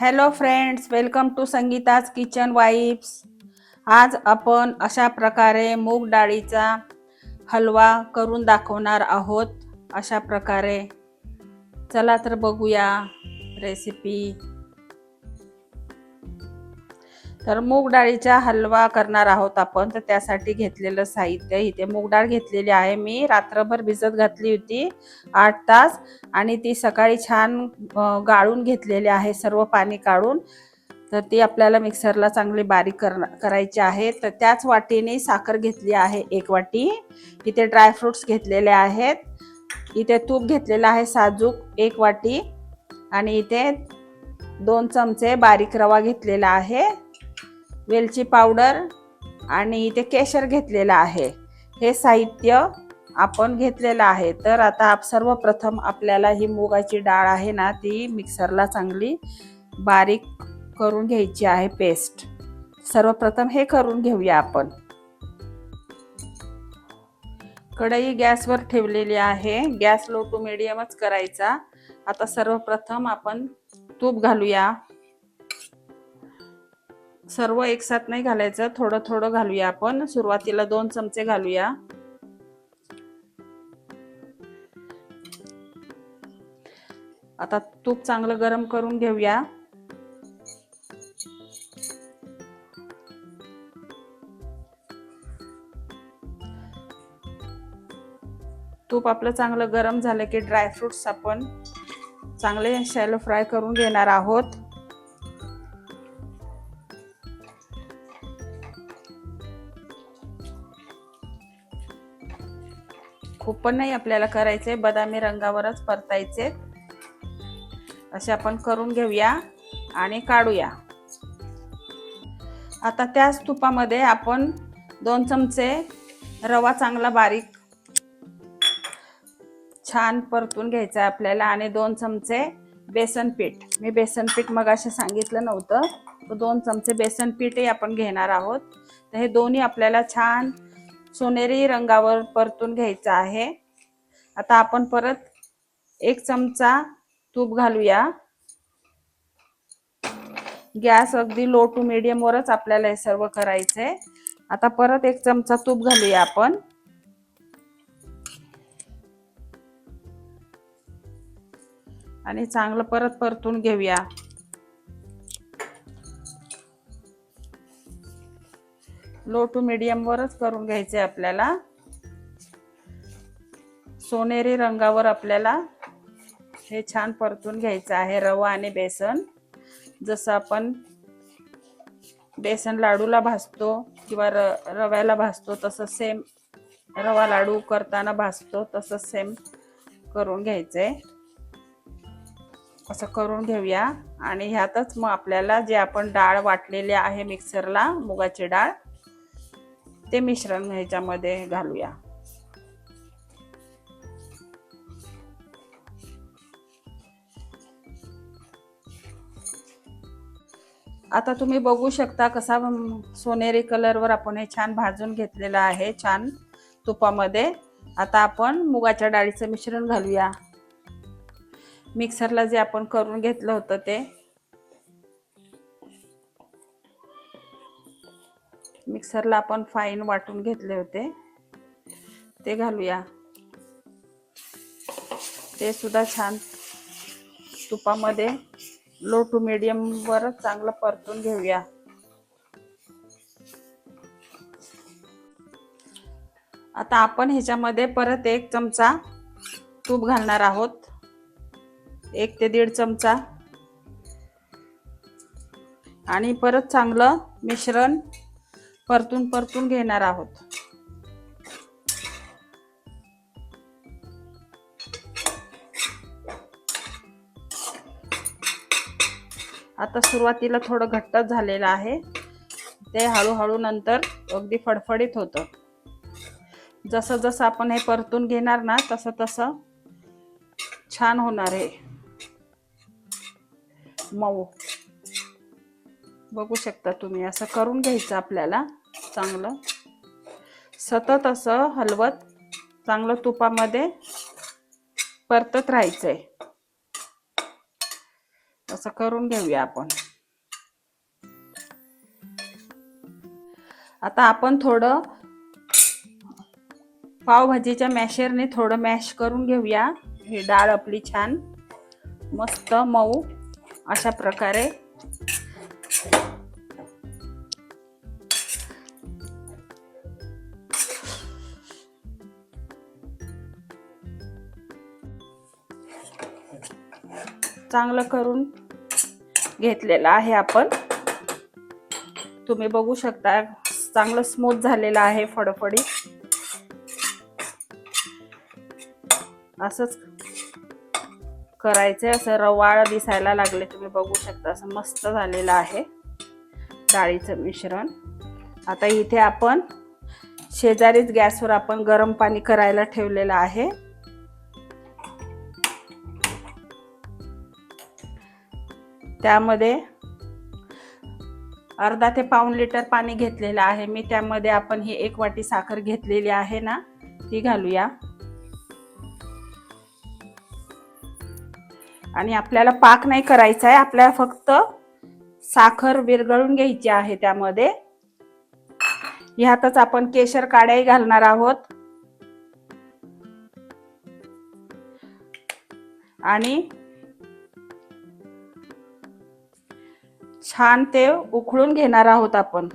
Hello friends welcome to Sangeeta's kitchen vibes आज आपण अशा प्रकारे मूग डाळीचा हलवा करून दाखवणार आहोत. अशा प्रकारे. चला तर बघूया रेसिपी तर मूग डाळीचा हलवा करणार आहोत आपण. तर त्यासाठी घेतलेलं साहित्य इथे. मूग डाळ घेतलेली आहे मी. रात्रभर भिजत घातली होती आठ तास. आणि ती सकाळी छान गाळून घेतलेली आहे. सर्व पाणी काढून. तर ती आपल्याला मिक्सरला चांगली बारीक कर करायची आहे. तर त्याच वाटीने साखर घेतली आहे एक वाटी. इथे ड्रायफ्रुट्स घेतलेले आहेत. इथे तूप घेतलेलं आहे साजूक एक वाटी. आणि इथे दोन चमचे बारीक रवा घेतलेला आहे. वेलची पावडर आणि इथे केशर घेतलेलं आहे. हे साहित्य आपण घेतलेलं आहे. तर आता आप सर्वप्रथम आपल्याला ही मुगाची डाळ आहे ना ती मिक्सरला चांगली बारीक करून घ्यायची आहे पेस्ट. सर्वप्रथम हे करून घेऊया आपण. कढई गॅसवर ठेवलेली आहे. गॅस लो टू मिडियमच करायचा. आता सर्वप्रथम आपण तूप घालूया. सर्व एकसाथ नाही घालायचं. थोडं थोडं घालूया आपण. सुरुवातीला दोन चमचे घालूया. आता तूप चांगलं गरम करून घेऊया. तूप आपलं चांगलं गरम झालं की ड्रायफ्रुट्स आपण चांगले शॅलो फ्राय करून घेणार आहोत. खूप नाही आपल्याला करायचे बदामी रंगावरच परतायचे. असे आपण करून घेऊया आणि काढूया. आता त्याच तुपामध्ये आपण दोन चमचे रवा चांगला बारीक छान परतून घ्यायचा आहे आपल्याला आणि दोन चमचे बेसन पीठ. मी बेसन पीठ मग असे सांगितलं नव्हतं. दोन चमचे बेसन पीठही आपण घेणार आहोत. तर हे दोन्ही आपल्याला छान सोनेरी रंगावर परतून घ्यायचं आहे. आता आपण परत एक चमचा तूप घालूया. गॅस अगदी लो टू मिडियमवरच आपल्याला हे सर्व करायचंय. आता परत एक चमचा तूप घालूया आपण. आणि चांगलं परत परतून घेऊया. लो टू मिडियमवरच करून घ्यायचे आपल्याला. सोनेरी रंगावर आपल्याला हे छान परतून घ्यायचं आहे रवा आणि बेसन. जसं आपण बेसन लाडूला भाजतो किंवा र रव्याला भाजतो तसं सेम रवा लाडू करताना भाजतो तसं सेम करून घ्यायचंय असं करून घेऊया. आणि ह्यातच मग आपल्याला जे आपण डाळ वाटलेली आहे मिक्सरला मुगाची डाळ ते मिश्रण ह्याच्यामध्ये घालूया. आता तुम्ही बघू शकता कसा सोनेरी कलरवर आपण हे छान भाजून घेतलेलं आहे छान तुपामध्ये. आता आपण मुगाच्या डाळीचं मिश्रण घालूया. मिक्सरला जे आपण करून घेतलं होतं ते. मिक्सरला आपण फाईन वाटून घेतले होते. ते घालूया. ते सुद्धा छान तुपामध्ये लो टू मिडियम वर चांगलं परतून घेऊया. आता आपण ह्याच्यामध्ये परत एक चमचा तूप घालणार आहोत. एक ते दीड चमचा. आणि परत चांगलं मिश्रण परतून परतून घेणार आहोत. आता सुरुवातीला थोडं घट्टच झालेलं आहे. ते हळूहळू नंतर अगदी फडफडीत होतं. जसं जसं आपण हे परतून घेणार ना तसं तसं छान होणार आहे मऊ. बघू शकता तुम्ही. असं करून घ्यायचं आपल्याला. चांगलं. सतत असं हलवत चांगलं तुपामध्ये परतत राहायचंय. असं करून घेऊया आपण. आता आपण थोडं पावभाजीच्या मॅशरने थोडं मॅश करून घेऊया. ही डाळ आपली छान. मस्त मऊ. अशा प्रकारे. चांगलं करून घेतलेलं आहे आपण. तुम्ही बघू शकता चांगलं स्मूथ झालेलं आहे फडफडी. असंच करायचं असं रवाळ दिसायला लागले तुम्ही बघू शकता असं मस्त झालेलं आहे डाळीचं मिश्रण. आता इथे आपण शेजारीच गॅसवर आपण गरम पाणी करायला ठेवलेलं आहे. त्यामध्ये अर्धा ते पाऊन लिटर पाणी घेतलेलं आहे. मी त्यामध्ये आपण ही एक वाटी साखर घेतलेली आहे ना ती घालूया. आणि आपल्याला पाक नाही करायचा आहे आपल्याला फक्त साखर विरघळून घ्यायची आहे त्यामध्ये. ह्यातच आपण केशर काड्याही घालणार आहोत. आणि छान ते उकळून घेणार आहोत आपण.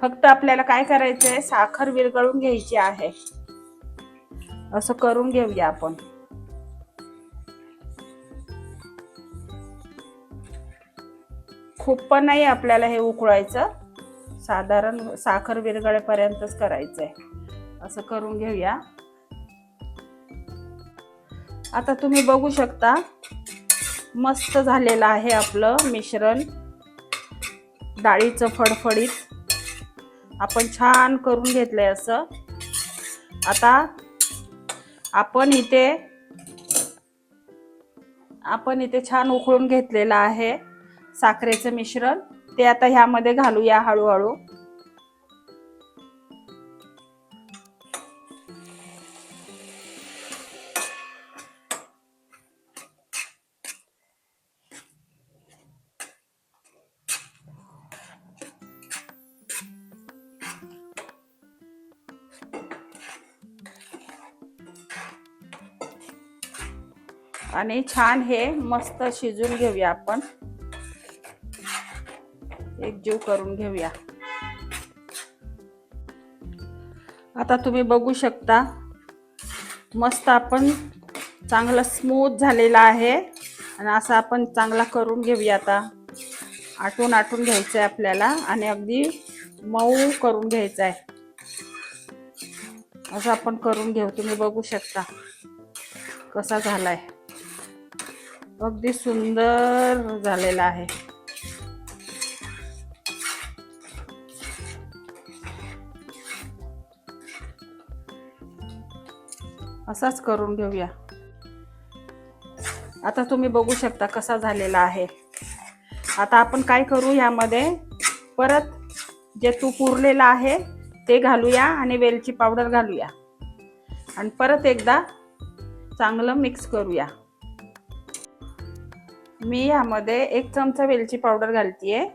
फक्त आपल्याला काय करायचंय? साखर विरघळून घ्यायची आहे. असं करून घेऊया आपण. खूप पण नाही आपल्याला हे उकळायचं. साधारण साखर विरगळेपर्यंतच करायचंय. असं करून घेऊया. आता तुम्ही बघू शकता मस्त झालेलं आहे आपलं मिश्रण. डाळीचं फडफडीत. आपण छान करून घेतलंय असं. आता आपण इथे आपण इथे छान उकळून घेतलेलं आहे साखरेचं मिश्रण. ते आता ह्यामध्ये घालूया हळूहळू. आणि छान हे मस्त शिजून घेऊया आपण. एकजीव करून घेऊया. आता तुम्ही बघू शकता मस्त आपण चांगलं स्मूथ झालेला आहे. आणि असं आपण चांगला करून घेऊया आता. आटून आटून घ्यायचं आहे आपल्याला आणि अगदी मऊ करून घ्यायचं आहे असं आपण करून घेऊ तुम्ही बघू शकता कसा झालाय. अगदी सुंदर झालेला आहे. असाच करून घेऊया. आता तुम्ही बघू शकता कसा झालेला आहे. आता आपण काय करू यामध्ये परत जे तूप उरलेलं आहे ते घालूया आणि वेलची पावडर घालूया. आणि परत एकदा चांगलं मिक्स करूया. मी यामध्ये एक चमचा वेलची पावडर घालतीये.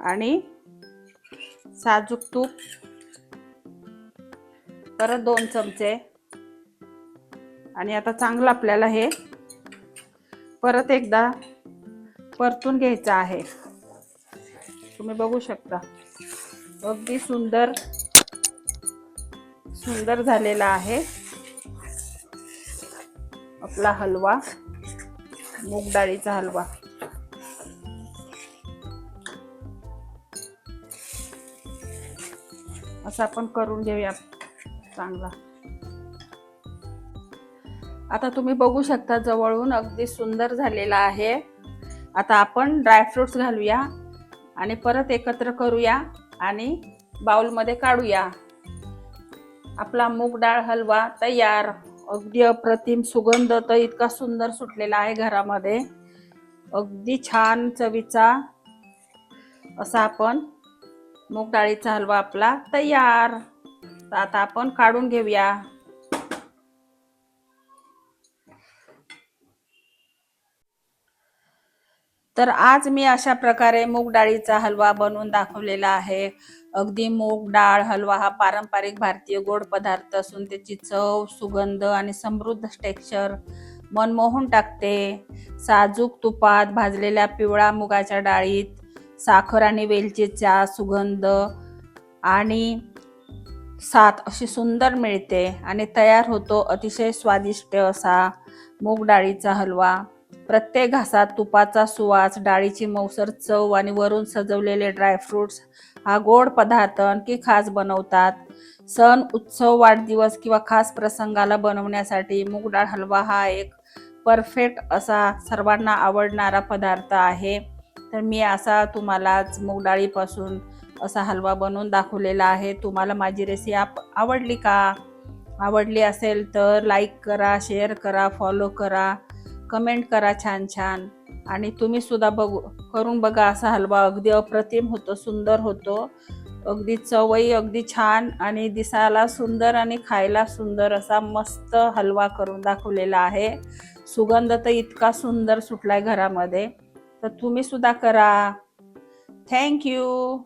आणि साजूक तूप. परत दोन चमचे. आणि आता चांगलं आपल्याला हे परत एकदा परतून घ्यायचं आहे. तुम्ही बघू शकता. अगदी सुंदर सुंदर झालेला आहे. आपला हलवा मूग डाळीचा हलवा. असं आपण करून घेऊया चांगला. आता तुम्ही बघू शकता जवळून अगदी सुंदर झालेला आहे. आता आपण ड्रायफ्रुट्स घालूया आणि परत एकत्र करूया आणि बाउलमध्ये काढूया. आपला मूग डाळ हलवा तयार. अगदी अप्रतिम सुगंध तर इतका सुंदर सुटलेला आहे घरामध्ये. अगदी छान चवीचा असा आपण मूग डाळीचा हलवा आपला तयार. तर आता आपण काढून घेऊया. तर आज मी अशा प्रकारे मूग डाळीचा हलवा बनवून दाखवलेला आहे. अगदी मूग डाळ हलवा हा पारंपरिक भारतीय गोड पदार्थ असून त्याची चव सुगंध आणि समृद्ध टेक्स्चर मनमोहून टाकते. साजूक तुपात भाजलेल्या पिवळा मुगाच्या डाळीत साखर आणि वेलचीचा सुगंध आणि सात अशी सुंदर मिळते आणि तयार होतो अतिशय स्वादिष्ट असा मूग डाळीचा हलवा. प्रत्येक घासात तुपाचा सुवास डाळीची मौसर चव आणि वरून सजवलेले ड्रायफ्रुट्स हा गोड पदार्थ आणखी खास बनवतात. सण उत्सव वाढदिवस किंवा खास प्रसंगाला बनवण्यासाठी मूग डाळ हलवा हा एक परफेक्ट असा सर्वांना आवडणारा पदार्थ आहे. तर मी असा तुम्हालाच मूग डाळीपासून असा हलवा बनवून दाखवलेला आहे. तुम्हाला माझी रेसिपी आवडली का? आवडली असेल तर लाईक करा शेअर करा फॉलो करा. कमेंट करा छान छान. आणि तुम्ही सुद्धा बघू करून बघा असा हलवा. अगदी अप्रतिम होतो सुंदर होतो. अगदी चवई अगदी छान आणि दिसायला सुंदर आणि खायला सुंदर असा मस्त हलवा करून दाखवलेला आहे. सुगंध तर इतका सुंदर सुटलाय घरामध्ये. तर तुम्ही सुद्धा करा. थँक्यू